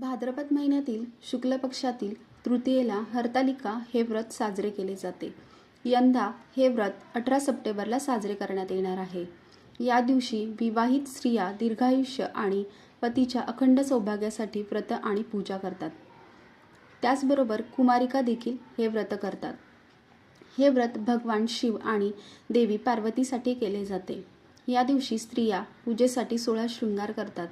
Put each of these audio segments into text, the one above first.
भाद्रपद महिन्यातील शुक्ल पक्षातील तृतीयेला हरतालिका हे व्रत साजरे केले जाते. यंदा हे व्रत अठरा सप्टेंबरला साजरे करण्यात येणार आहे. या दिवशी विवाहित स्त्रिया दीर्घायुष्य आणि पतीच्या अखंड सौभाग्यासाठी व्रत आणि पूजा करतात. त्याचबरोबर कुमारिका देखील हे व्रत करतात. हे व्रत भगवान शिव आणि देवी पार्वतीसाठी केले जाते. या दिवशी स्त्रिया पूजेसाठी सोळा शृंगार करतात.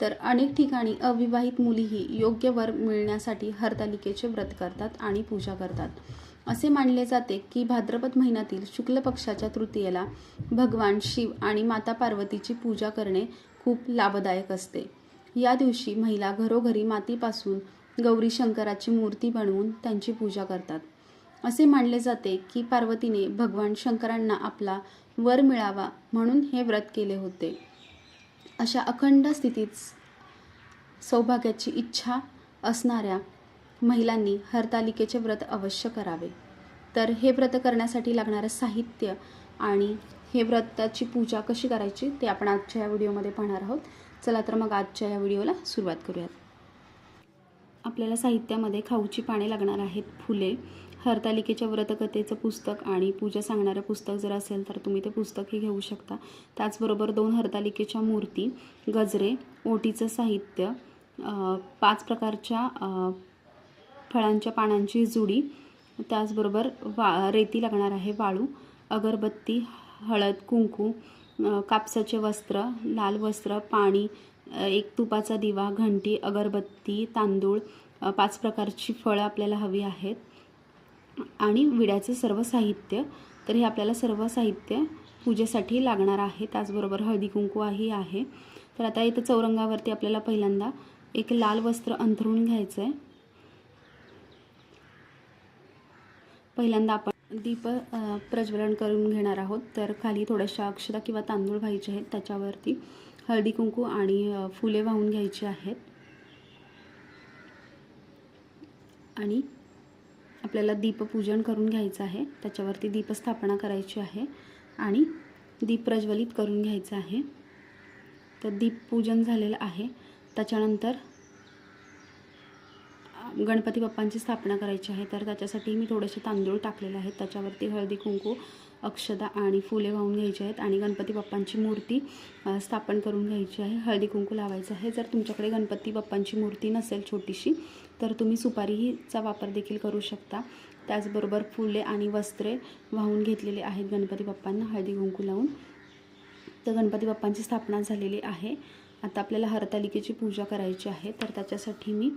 तर अनेक ठिकाणी अविवाहित मुलीही योग्य वर मिळण्यासाठी हरतालिकेचे व्रत करतात आणि पूजा करतात. असे मानले जाते की भाद्रपद महिन्यातील शुक्ल पक्षाच्या तृतीयेला भगवान शिव आणि माता पार्वतीची पूजा करणे खूप लाभदायक असते. या दिवशी महिला घरोघरी मातीपासून गौरी शंकराची मूर्ती बनवून त्यांची पूजा करतात. असे मानले जाते की पार्वतीने भगवान शंकरांना आपला वर मिळावा म्हणून हे व्रत केले होते. अशा अखंड स्थितीत सौभाग्याची इच्छा असणाऱ्या महिलांनी हरतालिकेचे व्रत अवश्य करावे. तर हे व्रत करण्यासाठी लागणारं साहित्य आणि हे व्रताची पूजा कशी करायची ते आपण आजच्या या व्हिडिओमध्ये पाहणार आहोत. चला तर मग आजच्या या व्हिडिओला सुरुवात करूयात. आपल्याला साहित्यामध्ये खाऊची पाने लागणार आहेत फुले हरतालिकेच्या व्रतकथेचं पुस्तक आणि पूजा सांगणारं पुस्तक जर असेल तर तुम्ही ते पुस्तकही घेऊ शकता. त्याचबरोबर दोन हरतालिकेच्या मूर्ती गजरे ओटीचं साहित्य पाच प्रकारच्या फळांच्या पानांची जुडी त्याचबरोबर वा रेती लागणार आहे वाळू अगरबत्ती हळद कुंकू कापसाचे वस्त्र लाल वस्त्र पाणी एक तुपाचा दिवा घंटी अगरबत्ती तांदूळ पाच प्रकारची फळं आपल्याला हवी आहेत. आणि विड्याचं सर्व साहित्य तर हे आपल्याला सर्व साहित्य पूजेसाठी लागणार आहे. त्याचबरोबर हळदी कुंकूही आहे. तर आता इथं चौरंगावरती आपल्याला पहिल्यांदा एक लाल वस्त्र अंथरून घ्यायचं आहे पहिल्यांदा आपण दीप प्रज्वलन करून घेणार आहोत. तर खाली थोड्याशा अक्षता किंवा तांदूळ व्हायचे आहेत. त्याच्यावरती हळदी कुंकू आणि फुले वाहून घ्यायची आहेत. आणि आपल्याला दीपपूजन करून घ्यायचं आहे. त्याच्यावरती दीपस्थापना करायची आहे आणि दीप प्रज्वलित करून घ्यायचं आहे. तर दीपपूजन झालेलं आहे. त्याच्यानंतर गणपती बाप्पांची स्थापना करायची आहे. तर त्याच्यासाठी मी थोडेसे तांदूळ टाकलेले आहेत. त्याच्यावरती हळदी कुंकू अक्षदा आणि फुले वाहून घ्यायची आहेत आणि गणपती बाप्पांची मूर्ती स्थापन करून घ्यायची आहे. हळदी कुंकू लावायचं आहे. जर तुमच्याकडे गणपती बाप्पांची मूर्ती नसेल छोटीशी तर तुम्ही सुपारीचा वापर देखील करू शकता. त्याचबरोबर फुले आणि वस्त्रे वाहून घेतलेले आहेत गणपती बाप्पांना हळदी कुंकू लावून. तर गणपती बाप्पांची स्थापना झालेली आहे. आता आपल्याला हरतालिकेची पूजा करायची आहे. तर त्याच्यासाठी मी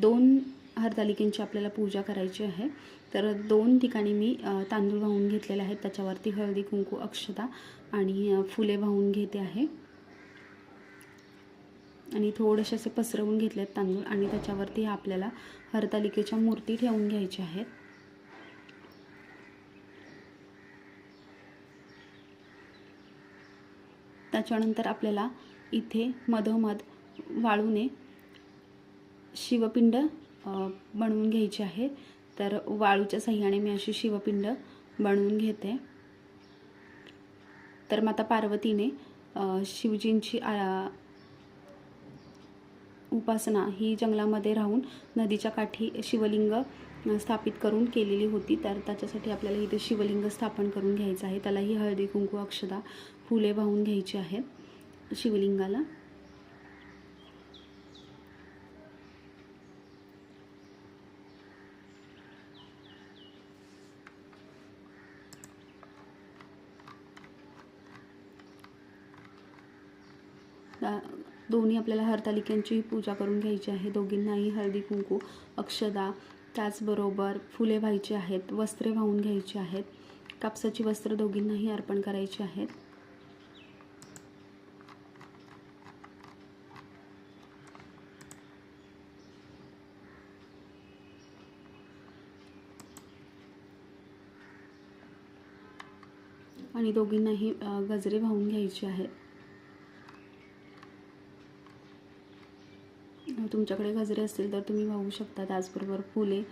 दोन हरतालिकेंची आपल्याला पूजा करायची आहे. तर दोन ठिकाणी मी तांदूळ वाहून घेतलेले आहेत. त्याच्यावरती हळदी कुंकू अक्षता आणि फुले वाहून घेते आहे. आणि थोडेसे असे पसरवून घेतले आहेत तांदूळ आणि त्याच्यावरती आपल्याला हरतालिकेच्या मूर्ती ठेवून घ्यायच्या आहेत. त्याच्यानंतर आपल्याला इथे मधोमध वाळूने शिवपिंड बनवून घ्यायची आहे. तर वाळूच्या सहाय्याने मी अशी शिवपिंड बनवून घेते. तर माता पार्वतीने शिवजींची आ- उपासना ही जंगलामध्ये राहून नदीच्या काठी शिवलिंग स्थापित करून केलेली होती. तर त्याच्यासाठी आपल्याला इथे शिवलिंग स्थापन करून घ्यायचं आहे. त्यालाही हळदी कुंकू अक्षदा फुले वाहून घ्यायची आहेत शिवलिंगाला. दोन्ही आपल्याला हरतालिकांचीही पूजा करून घ्यायची आहे. दोघींनाही हळदी कुंकू अक्षदा त्याचबरोबर फुले व्हायची आहेत वस्त्रे वाहून घ्यायची आहेत. कापसाची वस्त्र दोघींनाही अर्पण करायची आहेत. आणि दोघींनाही गजरे वाहून घ्यायचे आहेत. तुमच्याकडे गजरे असतील तर तुम्ही वाहू शकता त्याचबरोबर फुले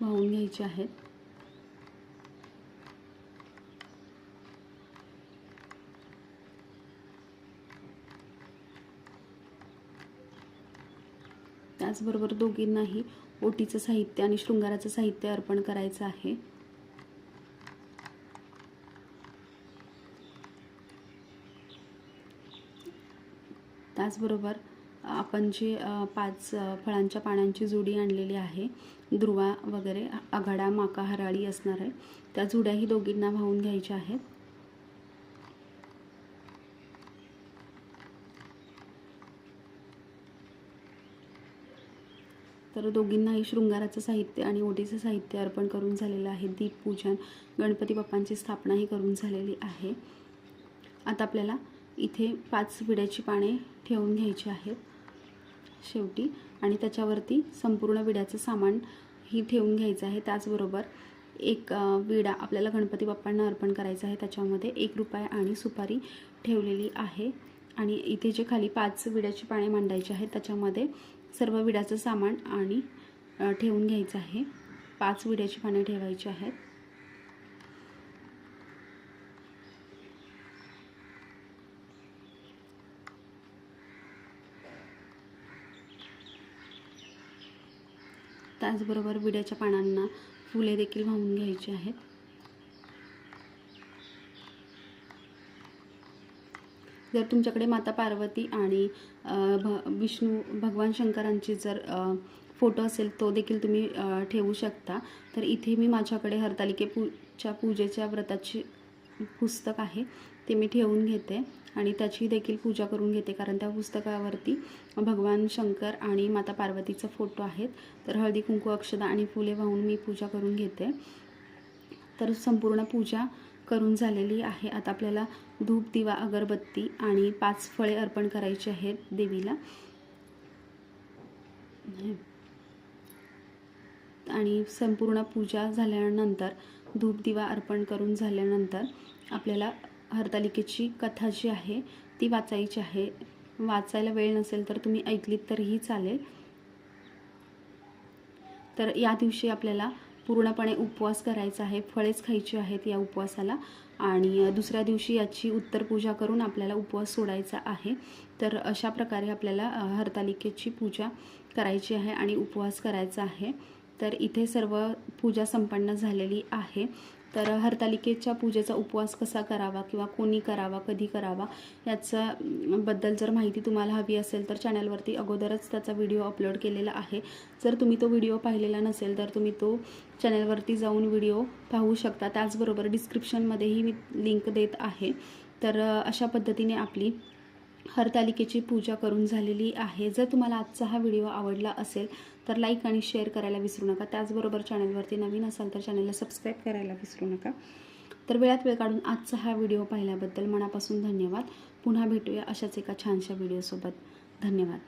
वाहून घ्यायची आहेत. त्याचबरोबर दोघींनाही ओटीचं साहित्य आणि शृंगाराचं साहित्य अर्पण करायचं आहे. त्याचबरोबर आपण जे पाच फळांच्या पानांची जुडी आणलेली आहे दुर्वा वगैरे आघाडा माका हराळी असणार आहे त्या जुड्याही दोघींना वाहून घ्यायच्या आहेत. तर दोघींनाही शृंगाराचं साहित्य आणि ओटीचं साहित्य अर्पण करून झालेलं आहे. दीपपूजन गणपती बाप्पांची स्थापनाही करून झालेली आहे. आता आपल्याला इथे पाच विड्याची पाने ठेवून घ्यायची आहेत. शेवटी आणि त्याच्यावरती संपूर्ण विड्याचं सामान ही ठेवून घ्यायचं आहे. त्याचबरोबर एक विडा आपल्याला गणपती बाप्पांना अर्पण करायचा आहे. त्याच्यामध्ये एक रुपया आणि सुपारी ठेवलेली आहे. आणि इथे जे खाली पाच विड्याची पाने मांडायची आहेत त्याच्यामध्ये सर्व विड्याचं सामान आणि ठेवून घ्यायचं आहे. पाच विड्याची पाने ठेवायची आहेत. त्याचबरोबर विड्याच्या पानांना फुले देखील वाहून घ्यायची आहेत. जर तुमच्याकडे माता पार्वती आणि भ विष्णू भगवान शंकरांची जर फोटो असेल तो देखील तुम्ही ठेवू शकता. तर इथे मी माझ्याकडे हरतालिके पूच्या पूजेच्या व्रताची पुस्तक आहे ते मी ठेवून घेते. आणि त्याची देखील पूजा करून घेते कारण त्या पुस्तकावरती भगवान शंकर आणि माता पार्वतीचा फोटो आहेत. तर हळदी कुंकू अक्षदा आणि फुले वाहून मी पूजा करून घेते. तर संपूर्ण पूजा करून झालेली आहे. आता आपल्याला धूप दिवा अगरबत्ती आणि पाच फळे अर्पण करायची आहेत देवीला. आणि संपूर्ण पूजा झाल्यानंतर धूप दिवा अर्पण करून झाल्यानंतर आपल्याला हरतालिकेची कथा जी आहे ती वाचायची आहे. वाचायला वेळ नसेल तर तुम्ही ऐकलीत तरीही चालेल. तर या दिवशी आपल्याला पूर्णपणे उपवास करायचा आहे फळेच खायची आहेत या उपवासाला. आणि दुसऱ्या दिवशी याची उत्तर पूजा करून आपल्याला उपवास सोडायचा आहे. तर अशा प्रकारे आपल्याला हरतालिकेची पूजा करायची आहे आणि उपवास करायचा आहे. तर इथे सर्व पूजा संपन्न झालेली आहे. तर हरतालिकेच्या पूजेचा उपवास कसा करावा किंवा कोणी करावा कधी करावा याचा बद्दल जर माहिती तुम्हाला हवी असेल तर चॅनलवरती अगोदरच त्याचा व्हिडिओ अपलोड केलेला आहे. जर तुम्ही तो व्हिडिओ पाहिलेला नसेल तर तुम्ही तो चॅनलवरती जाऊन व्हिडिओ पाहू शकता. त्याचबरोबर डिस्क्रिप्शनमध्येही मी लिंक देत आहे. तर अशा पद्धतीने आपली हरतालिकेची पूजा करून झालेली आहे. जर तुम्हाला आजचा हा व्हिडिओ आवडला असेल तर लाईक आणि शेअर करायला विसरू नका. त्याचबरोबर चॅनलवरती नवीन असाल तर चॅनलला सबस्क्राईब करायला विसरू नका. तर वेळात वेळ काढून आजचा हा व्हिडिओ पाहिल्याबद्दल मनापासून धन्यवाद. पुन्हा भेटूया अशाच एका छानशा व्हिडिओसोबत. धन्यवाद.